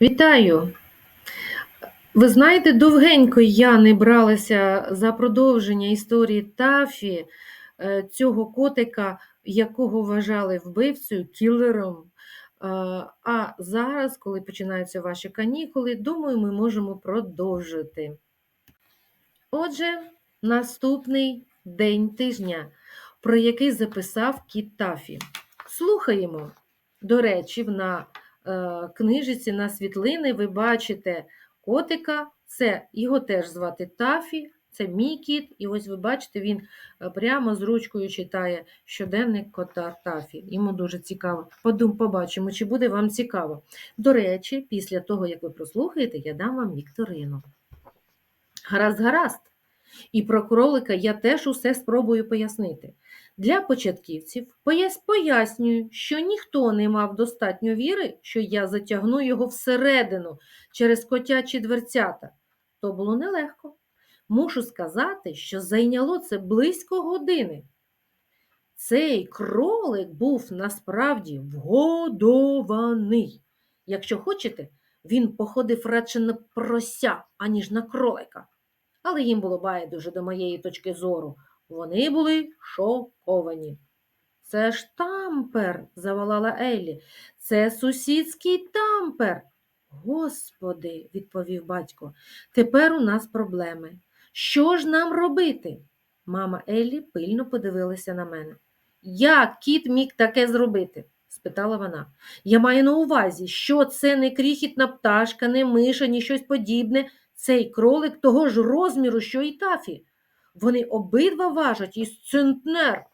Вітаю! Ви знаєте, довгенько я не бралася за продовження історії Тафі, е, цього котика, якого вважали вбивцею, кілером. Е, А зараз, коли починаються ваші канікули, думаю, ми можемо продовжити. Отже, наступний день тижня, про який записав кіт Тафі. Слухаємо. До речі, на книжиці на світлини ви бачите котика, це його теж звати Тафі, це мій кіт, і ось ви бачите, він е, прямо з ручкою читає щоденник кота Тафі. Йому дуже цікаво. Подум, побачимо, чи буде вам цікаво. До речі, після того, як ви прослухаєте, я дам вам вікторину. Гаразд, гаразд. І про кролика я теж усе спробую пояснити. Для початківців пояснюю, що ніхто не мав достатньо віри, що я затягну його всередину через котячі дверцята. То було нелегко. Мушу сказати, що зайняло це близько години. Цей кролик був насправді вгодований. Якщо хочете, він походив радше на прося, аніж на кролика. Але їм було байдуже до моєї точки зору. Вони були шоковані. Це ж тампер, заволала Еллі. Це сусідський тампер. Господи, відповів батько, тепер у нас проблеми. Що ж нам робити? Мама Еллі пильно подивилася на мене. Як кіт міг таке зробити? спитала вона. Я маю на увазі, що це не крихітна пташка, не миша, ні щось подібне. Цей кролик того ж розміру, що і тафі. Вони обидва важать із центнер.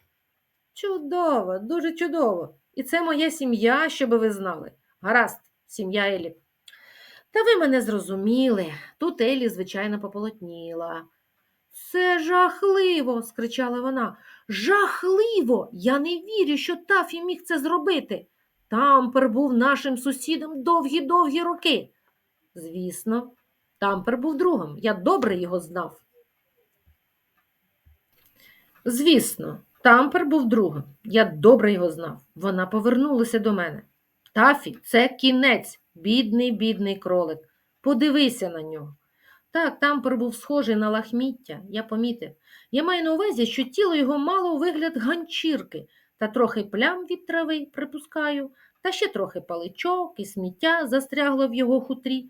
Чудово, дуже чудово. І це моя сім'я, щоб ви знали. Гаразд, сім'я Елі. Та ви мене зрозуміли. Тут Елі, звичайно, пополотніла. Це жахливо, скричала вона. Жахливо! Я не вірю, що Тафі міг це зробити. Тампер був нашим сусідом довгі-довгі роки. Звісно, Тампер був другом. Я добре його знав. Звісно, Тампер був другом. Я добре його знав. Вона повернулася до мене. Тафі, це кінець, бідний, бідний кролик. Подивися на нього. Так, тампер був схожий на лахміття, я помітив. Я маю на увазі, що тіло його мало вигляд ганчірки, та трохи плям від трави, припускаю, та ще трохи паличок і сміття застрягло в його хутрі,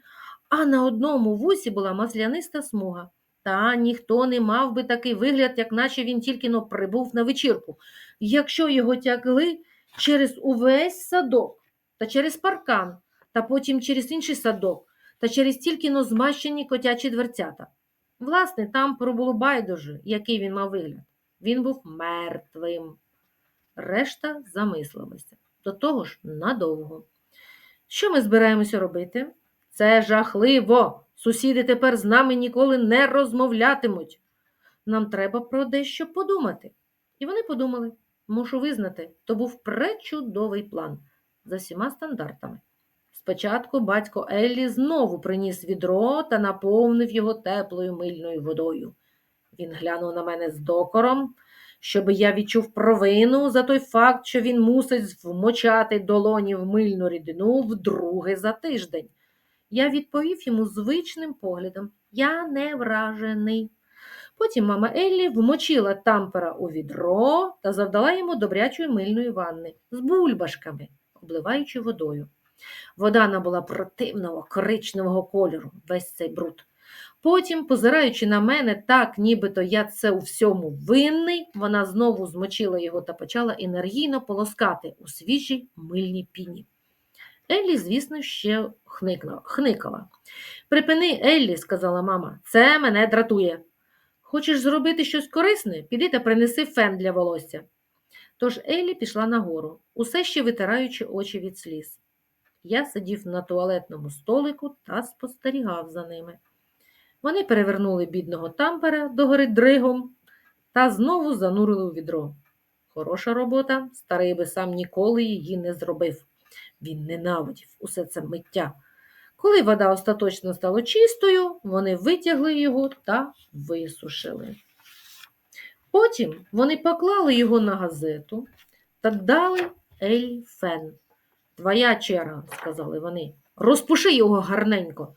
а на одному вусі була масляниста смуга. Та ніхто не мав би такий вигляд, як наче він тільки но прибув на вечірку. Якщо його тягли через увесь садок, та через паркан, та потім через інший садок, та через тільки но змащені котячі дверцята. Власне, там пробуло байдуже, який він мав вигляд. Він був мертвим. Решта замислилася. До того ж, надовго. Що ми збираємося робити? Це жахливо. Сусіди тепер з нами ніколи не розмовлятимуть. Нам треба про дещо подумати. І вони подумали, мушу визнати, то був пречудовий план за всіма стандартами. Спочатку батько Еллі знову приніс відро та наповнив його теплою мильною водою. Він глянув на мене з докором, щоби я відчув провину за той факт, що він мусить вмочати долоні в мильну рідину вдруге за тиждень. Я відповів йому звичним поглядом я не вражений. Потім мама Еллі вмочила тампера у відро та завдала йому добрячої мильної ванни з бульбашками, обливаючи водою. Вода набула противного коричневого кольору, весь цей бруд. Потім, позираючи на мене так, нібито я це у всьому винний, вона знову змочила його та почала енергійно полоскати у свіжій мильній піні. Еллі, звісно, ще хникала. Припини, Еллі, сказала мама, це мене дратує. Хочеш зробити щось корисне? Піди та принеси фен для волосся. Тож Еллі пішла нагору, усе ще витираючи очі від сліз. Я сидів на туалетному столику та спостерігав за ними. Вони перевернули бідного тампера догори дригом та знову занурили у відро. Хороша робота, старий би сам ніколи її не зробив. Він ненавидів усе це миття. Коли вода остаточно стала чистою, вони витягли його та висушили. Потім вони поклали його на газету та дали Елі фен. Твоя черга, сказали вони. розпуши його гарненько.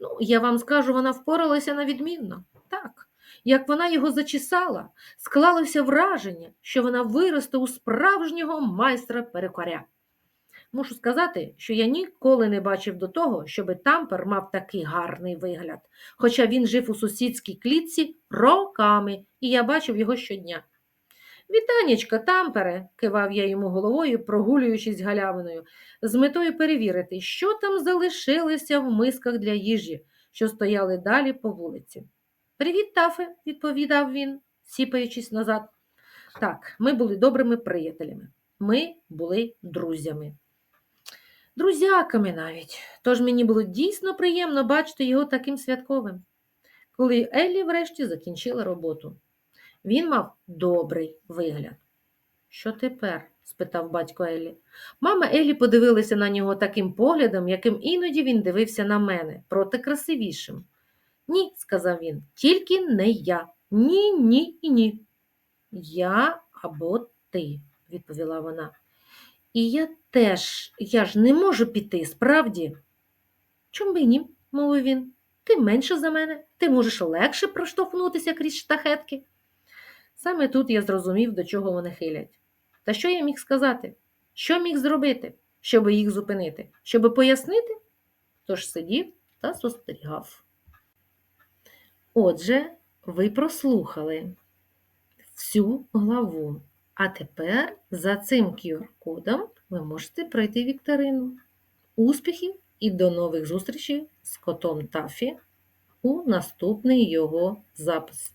Ну, я вам скажу, вона впоралася на відмінно. Так, як вона його зачесала, склалося враження, що вона виросте у справжнього майстра перекоря. Мушу сказати, що я ніколи не бачив до того, щоби тампер мав такий гарний вигляд, хоча він жив у сусідській клітці роками, і я бачив його щодня. Вітанечка, тампере, кивав я йому головою, прогулюючись галявиною, з метою перевірити, що там залишилося в мисках для їжі, що стояли далі по вулиці. Привіт, тафе, відповідав він, сіпаючись назад. Так, ми були добрими приятелями. Ми були друзями. Друзяками навіть. Тож мені було дійсно приємно бачити його таким святковим. Коли Еллі врешті закінчила роботу. Він мав добрий вигляд. Що тепер? спитав батько Еллі. Мама Еллі подивилася на нього таким поглядом, яким іноді він дивився на мене, проте красивішим. Ні, сказав він, тільки не я. Ні, ні і ні. Я або ти, відповіла вона. І я теж, я ж не можу піти, справді. Чом би ні, мовив він. Ти менше за мене, ти можеш легше проштовхнутися крізь штахетки. Саме тут я зрозумів, до чого вони хилять. Та що я міг сказати? Що міг зробити, щоб їх зупинити? Щоб пояснити? Тож сидів та спостерігав. Отже, ви прослухали всю главу. А тепер за цим QR-кодом ви можете пройти вікторину. Успіхів і до нових зустрічей з котом Тафі у наступний його запис.